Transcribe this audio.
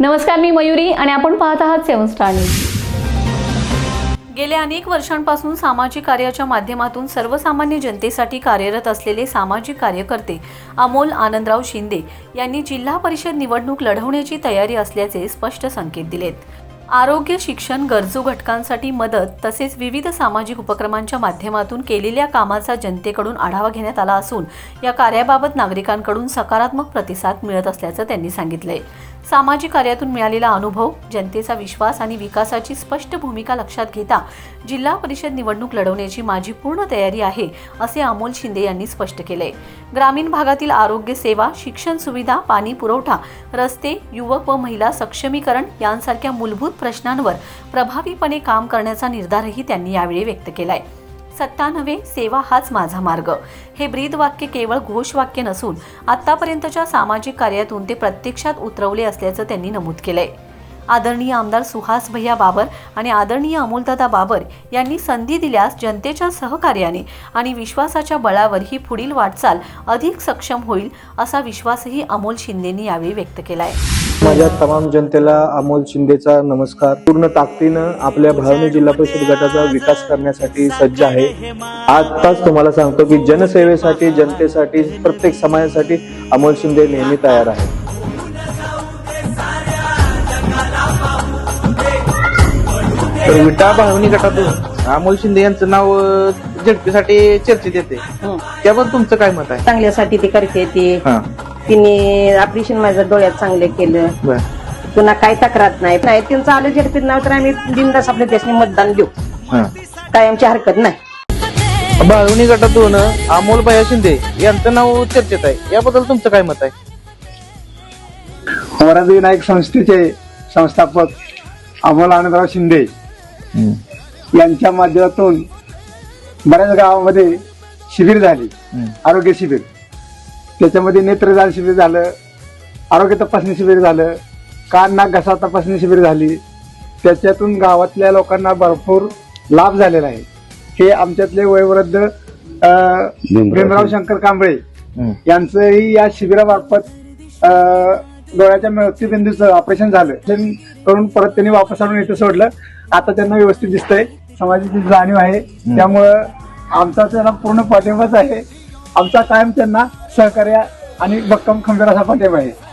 नमस्कार मी मयुरी आणि आपण पाहत आहात सेवन स्टार न्यूज. गेल्या अनेक वर्षांपासून सामाजिक कार्याच्या माध्यमातून सर्वसामान्य जनतेसाठी कार्यरत असलेले सामाजिक कार्यकर्ते अमोल आनंदराव शिंदे यांनी जिल्हा परिषद निवडणूक लढवण्याची तयारी असल्याचे स्पष्ट संकेत दिलेत. आरोग्य शिक्षण गरजू घटकांसाठी मदत तसेच विविध सामाजिक उपक्रमांच्या माध्यमातून केलेल्या कामाचा जनतेकडून आढावा घेण्यात आला असून या कार्याबाबत नागरिकांकडून सकारात्मक प्रतिसाद मिळत असल्याचं त्यांनी सांगितलंय. सामाजिक कार्यातून मिळालेला अनुभव जनतेचा विश्वास आणि विकासाची स्पष्ट भूमिका लक्षात घेता जिल्हा परिषद निवडणूक लढवण्याची माझी पूर्ण तयारी आहे असे अमोल शिंदे यांनी स्पष्ट केले ग्रामीण भागातील आरोग्य सेवा शिक्षण सुविधा पाणी पुरवठा रस्ते युवक व महिला सक्षमीकरण यांसारख्या मूलभूत प्रश्नांवर प्रभावीपणे काम करण्याचा निर्धारही त्यांनी यावेळी व्यक्त केलाय. सत्ता नव्हे सेवा हाच माझा मार्ग. हे ब्रीद वाक्य केवळ घोषवाक्य नसून आतापर्यंतच्या सामाजिक कार्यातून ते प्रत्यक्षात उतरवले असल्याचं त्यांनी नमूद केलंय. आदरणीय आमदार सुहास भैया बाबर आणि आदरणीय अमोलदादा बाबर यांनी संधी दिल्यास जनतेच्या सहकार्याने आणि विश्वासाच्या बळावर ही पुढील वाटचाल अधिक सक्षम होईल असा विश्वासही अमोल शिंदेनी यावेळी व्यक्त केलाय. माझ्या तमाम जनतेला अमोल शिंदेचा नमस्कार. पूर्ण ताकदीनं आपल्या भावनी जिल्हा परिषद गटाचा विकास करण्यासाठी सज्ज आहे. आताच तुम्हाला सांगतो की जनसेवेसाठी जनतेसाठी प्रत्येक समाजासाठी अमोल शिंदे नेहमी तयार आहे तर विटा भावनी गटातून अमोल शिंदे यांचं नाव झडपीसाठी चर्चेत येते. त्याबद्दल तुमचं काय मत आहे? चांगल्यासाठी ती करते ती. हा. तिने ऑपरेशन माझ्या डोळ्यात चांगलं केलं. बर. पुन्हा काही तक्रार नाही. नाही त्यांचं आलं झडपीत नाव तर आम्ही बिंदास आपल्या देशाने मतदान देऊ. हा. काय आमची हरकत नाही. भावनी गटातून अमोल भैया शिंदे यांचं नाव चर्चेत आहे. याबद्दल तुमचं काय मत आहे? वरदविनायक संस्थेचे संस्थापक अमोल आनंदराव शिंदे यांच्या माध्यमातून बऱ्याच गावामध्ये शिबिर झाली. आरोग्य शिबिर. त्याच्यामध्ये नेत्रदान शिबिर झालं आरोग्य तपासणी शिबिर झालं कान नाक घसा तपासणी शिबिर झाली. त्याच्यातून गावातल्या लोकांना भरपूर लाभ झालेला आहे. हे आमच्यातले वयोवृद्ध भीमराव शंकर. कांबळे यांचंही या शिबिरामार्फत डोळ्याच्या मृत्यूबिंदूचं ऑपरेशन झालं. करून परत त्यांनी वापस आणून इथं सोडलं. आता त्यांना व्यवस्थित दिसतंय. समाजाची जाणीव आहे. त्यामुळं आमचा त्यांना पूर्ण पाठिंबाच आहे. आमचा कायम त्यांना सहकार्य आणि भक्कम खंबीर असा पाठिंबा आहे